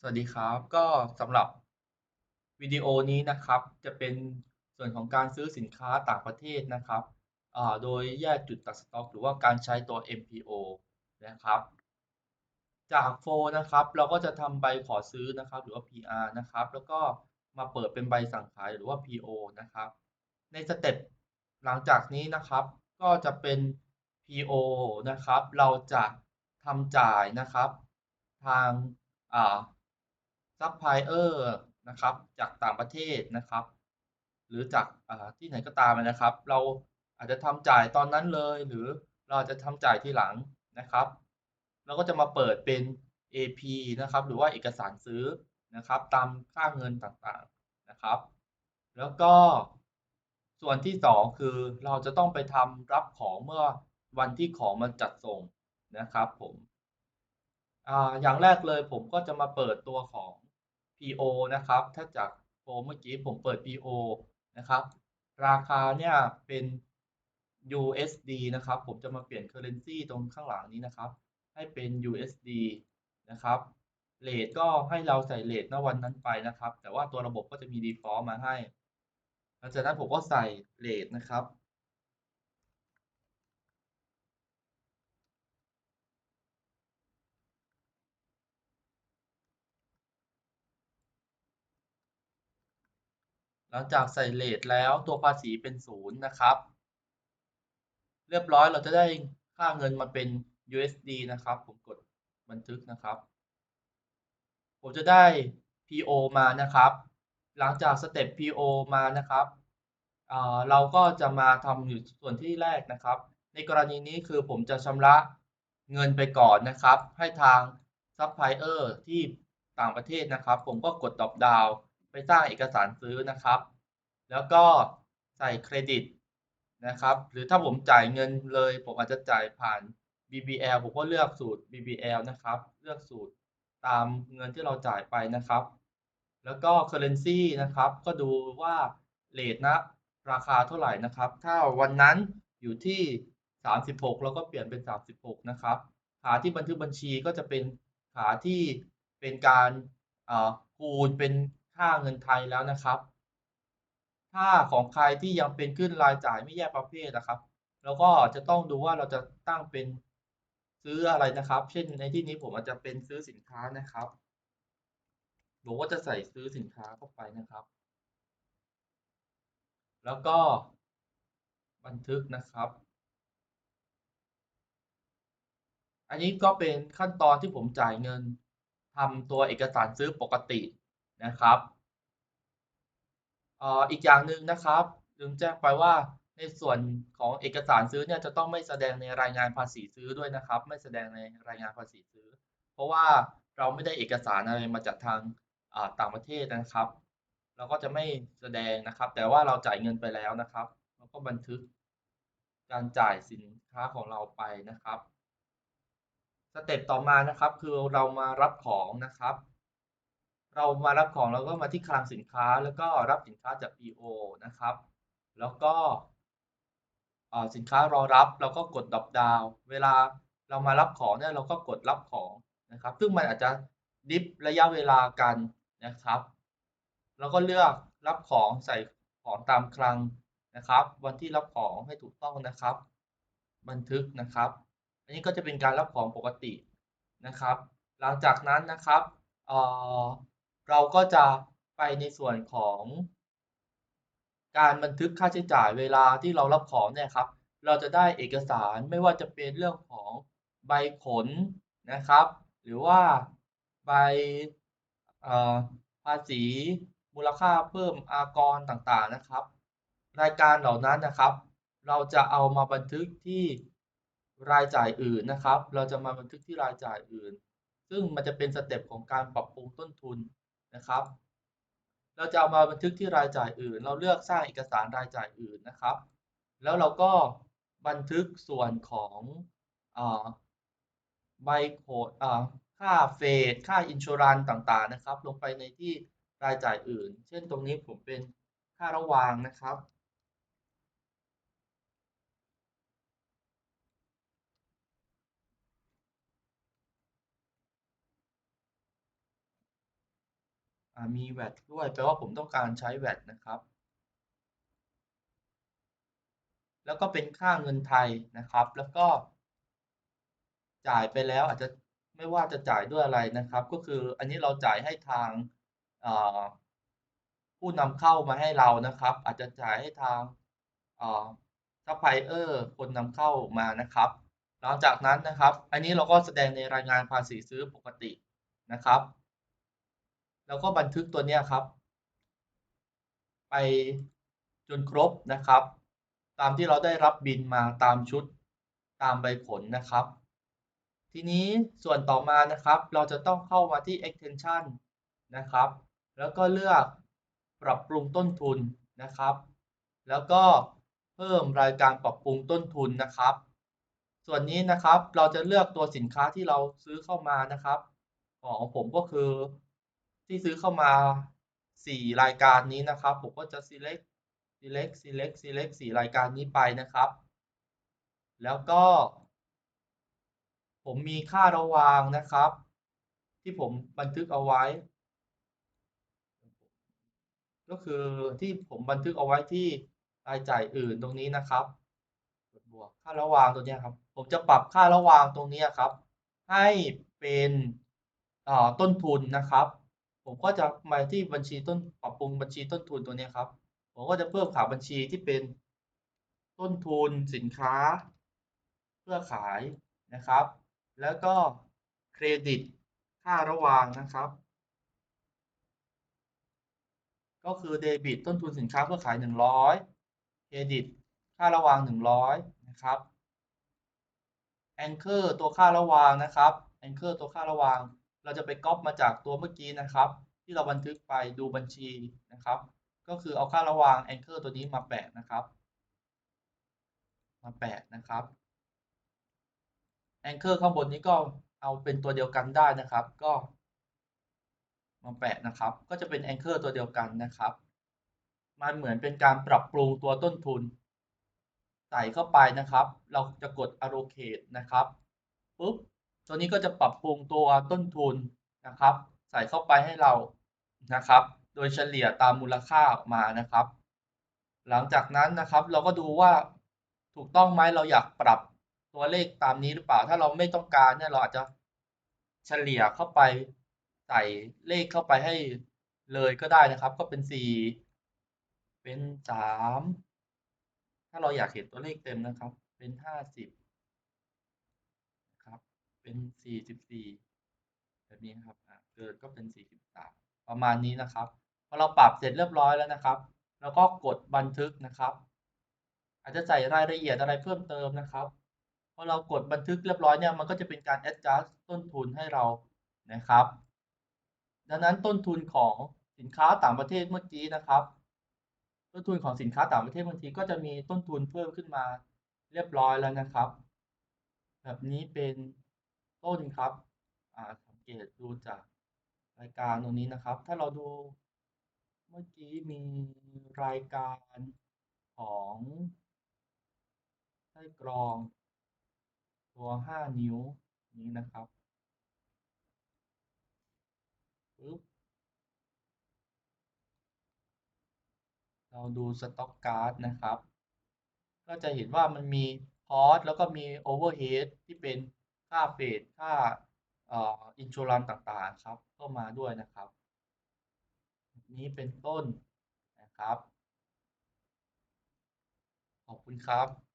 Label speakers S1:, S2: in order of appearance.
S1: สวัสดีครับ ก็สำหรับวิดีโอนี้นะครับ จะเป็นส่วนของการซื้อสินค้าต่างประเทศนะครับอ่าโดยแยกจุดตัดสต็อก หรือว่าการใช้ตัว MPO นะครับ จากโฟนะครับ เราก็จะทำใบขอซื้อนะครับ หรือว่า PR นะครับ แล้วก็มาเปิดเป็นใบสั่งขายหรือว่า PO นะครับ ในสเต็ปหลังจากนี้นะครับ ก็จะเป็น PO นะครับ เราจะทำจ่ายนะครับ ทางอ่า ซัพพลายเออร์นะครับ จากต่างประเทศนะครับ หรือจากที่ไหนก็ตามนะครับ เราอาจจะทำจ่ายตอนนั้นเลย หรือเราจะทำจ่ายทีหลังนะครับเราก็จะมาเปิดเป็น AP นะครับ หรือว่าเอกสารซื้อนะครับ ตามค่าเงินต่างๆนะครับ แล้วก็ส่วนที่ 2 คือเราจะต้องไปทำรับของเมื่อวันที่ของมันจัดส่งนะครับผมออย่างแรกเลยผมก็จะมาเปิดตัวของ PO นะครับ ถ้าจากโฟเมื่อกี้ผมเปิด PO นะครับ ราคาเนี่ยเป็น USD นะครับ ผมจะมาเปลี่ยน currency ตรงข้างหลังนี้นะครับ ให้เป็น USD นะครับเรทก็ให้เราใส่เรทณวันนั้นไปนะครับ แต่ว่าตัวระบบก็จะมี default มาให้หลังจากนั้นผมก็ใส่เรทนะครับ ห ลังจากใส่เรทแล้วตัวภาษีเป็นศูนย์นะครับ เรียบร้อยเราจะได้ค่าเงินมาเป็น USD นะครับ ผมกดบันทึกนะครับ ผมจะได้ PO มานะครับ หลังจากสเต็ป PO มานะครับเราก็จะมาทำอยู่ส่วนที่แรกนะครับ ในกรณีนี้คือผมจะชำระเงินไปก่อนนะครับ ให้ทางซัพพลายเออร์ที่ต่างประเทศนะครับ ผมก็กดดรอปดาว ไปสร้างเอกสารซื้อนะครับ แล้วก็ใส่เครดิตนะครับ หรือถ้าผมจ่ายเงินเลย ผมอาจจะจ่ายผ่าน BBL ผมก็เลือกสูตร BBL นะครับ เลือกสูตรตามเงินที่เราจ่ายไปนะครับ แล้วก็ currency นะครับ ก็ดูว่าเรทนะราคาเท่าไหร่นะครับ ถ้าวันนั้นอยู่ที่ 36 เราก็เปลี่ยนเป็น 36 นะครับ ขาที่บันทึกบัญชีก็จะเป็นขาที่เป็นการคูณเป็น ค่าเงินไทยแล้วนะครับ ถ้าของใครที่ยังเป็นขึ้นรายจ่ายไม่แยกประเภทนะครับเราก็จะต้องดูว่าเราจะตั้งเป็นซื้ออะไรนะครับ เช่นในที่นี้ผมอาจจะเป็นซื้อสินค้านะครับผมก็จะใส่ซื้อสินค้าเข้าไปนะครับ แล้วก็บันทึกนะครับ อันนี้ก็เป็นขั้นตอนที่ผมจ่ายเงินทำตัวเอกสารซื้อปกติ นะครับอีกอย่างหนึ่งนะครับลืมแจ้งไปว่าในส่วนของเอกสารซื้อเนี่ยจะต้องไม่แสดงในรายงานภาษีซื้อด้วยนะครับ ไม่แสดงในรายงานภาษีซื้อ เพราะว่าเราไม่ได้เอกสารอะไรมาจากทางต่างประเทศนะครับ เราก็จะไม่แสดงนะครับ แต่ว่าเราจ่ายเงินไปแล้วนะครับเราก็บันทึกการจ่ายสินค้าของเราไปนะครับสเต็ปต่อมานะครับคือเรามารับของนะครับ เรามารับของเราก็มาที่คลังสินค้าแล้วก็รับสินค้าจาก PO นะครับ แล้วก็สินค้ารอรับเราก็กดดรอปดาวเวลาเรามารับของเนี่ยเราก็กดรับของนะครับ ซึ่งมันอาจจะดิฟระยะเวลากันนะครับ แล้วก็เลือกรับของใส่ของตามคลังนะครับ วันที่รับของให้ถูกต้องนะครับ บันทึกนะครับ อันนี้ก็จะเป็นการรับของปกตินะครับ หลังจากนั้นนะครับเเราก็จะไปในส่วนของการบันทึกค่าใช้จ่ายเวลาที่เรารับของเนี่ยครับ เราจะได้เอกสารไม่ว่าจะเป็นเรื่องของใบขนนะครับ หรือว่าใบภาษีมูลค่าเพิ่มอากรต่างๆนะครับ รายการเหล่านั้นนะครับ เราจะเอามาบันทึกที่รายจ่ายอื่นนะครับ เราจะมาบันทึกที่รายจ่ายอื่น ซึ่งมันจะเป็นสเต็ปของการปรับปรุงต้นทุน นะครับ เราจะเอามาบันทึกที่รายจ่ายอื่น เราเลือกสร้างเอกสารรายจ่ายอื่นนะครับ แล้วเราก็บันทึกส่วนของใบโคดค่าเฟดค่าอินชูรันต่างๆนะครับ ลงไปในที่รายจ่ายอื่น เช่นตรงนี้ผมเป็นค่าระวางนะครับ มี VAT ด้วยแปลว่าผมต้องการใช้ VAT นะครับ แล้วก็เป็นค่าเงินไทยนะครับ แล้วก็ จ่ายไปแล้วอาจจะไม่ว่าจะจ่ายด้วยอะไรนะครับ ก็คืออันนี้เราจ่ายให้ทางผู้นำเข้ามาให้เรานะครับ อาจจะจ่ายให้ทางซัพพลายเออร์คนนำเข้ามานะครับ หลังจากนั้นนะครับ อันนี้เราก็แสดงในรายงานภาษีซื้อปกตินะครับ แล้วก็บันทึกตัวนี้ครับ ไปจนครบนะครับ ตามที่เราได้รับบินมาตามชุดตามใบขนนะครับ ทีนี้ส่วนต่อมานะครับ เราจะต้องเข้ามาที่ extension นะครับ แล้วก็เลือกปรับปรุงต้นทุนนะครับ แล้วก็เพิ่มรายการปรับปรุงต้นทุนนะครับ ส่วนนี้นะครับเราจะเลือกตัวสินค้าที่เราซื้อเข้ามานะครับ ของผมก็คือ ที่ซื้อเข้ามา 4 รายการนี้นะครับ ผมก็จะ select select select select 4 รายการนี้ไปนะครับ แล้วก็ ผมมีค่าระวางนะครับ ที่ผมบันทึกเอาไว้ ก็คือที่ผมบันทึกเอาไว้ที่รายจ่ายอื่นตรงนี้นะครับบวกค่าระวางตัวนี้ครับ ผมจะปรับค่าระวางตรงนี้ครับ ให้เป็นต้นทุนนะครับ ผมก็จะมาที่บัญชีต้นปรับปรุงบัญชีต้นทุนตัวนี้ครับ ผมก็จะเพิ่มขาบัญชีที่เป็นต้นทุนสินค้า เพื่อขายนะครับ แล้วก็เครดิตค่าระวางนะครับ ก็คือเดบิตต้นทุนสินค้าเพื่อขาย 100 เครดิตค่าระวาง 100 นะครับแองเกอร์ตัวค่าระวางนะครับแองเกอร์ตัวค่าระวาง เราจะไปก๊อปมาจากตัวเมื่อกี้นะครับ ที่เราบันทึกไปดูบัญชีนะครับ ก็คือเอาค่าระวางแองเกอร์ตัวนี้มาแปะนะครับ มาแปะนะครับแองเกอร์ข้างบนนี้ก็เอาเป็นตัวเดียวกันได้นะครับ ก็มาแปะนะครับ ก็จะเป็นแองเกอร์ตัวเดียวกันนะครับ มันเหมือนเป็นการปรับปรุงตัวต้นทุน ใส่เข้าไปนะครับ เราจะกด allocate นะครับปุ๊บ ตัวนี้ก็จะปรับปรุงตัวต้นทุนนะครับ ใส่เข้าไปให้เรานะครับ โดยเฉลี่ยตามมูลค่าออกมานะครับ หลังจากนั้นนะครับเราก็ดูว่าถูกต้องไหมเราอยากปรับตัวเลขตามนี้หรือเปล่า ถ้าเราไม่ต้องการเนี่ยเราอาจจะเฉลี่ยเข้าไปใส่เลขเข้าไปให้เลยก็ได้นะครับ ก็เป็นสี่เป็นสามถ้าเราอยากเห็นตัวเลขเต็มนะครับ เป็นห้าสิบครับ เป็นสี่สิบสี่แบบนี้ครับเกิดก็เป็นสี่สิบสาประมาณนี้นะครับ พอเราปรับเสร็จเรียบร้อยแล้วนะครับ แล้วก็กดบันทึกนะครับ อาจจะใส่รายละเอียดอะไรเพิ่มเติมนะครับ พอเรากดบันทึกเรียบร้อยเนี่ย มันก็จะเป็นการ adjust ต้นทุนให้เรานะครับ ดังนั้นต้นทุนของสินค้าต่างประเทศเมื่อกี้นะครับ ต้นทุนของสินค้าต่างประเทศบางทีก็จะมีต้นทุนเพิ่มขึ้นมาเรียบร้อยแล้วนะครับ แบบนี้เป็น ต้นครับสังเกตดูจากรายการตรงนี้นะครับ ถ้าเราดูเมื่อกี้มีรายการของไส้กรอง ตัว 5 นิ้วนี้นะครับปึ๊บเราดูสต็อกการ์ดนะครับ ก็จะเห็นว่ามันมีคอร์สแล้วก็มีโอเวอร์เฮดที่เป็น ค่าเฟดค่าอินชูรันต่างๆครับเข้ามาด้วยนะครับ นี้เป็นต้นนะครับ ขอบคุณครับ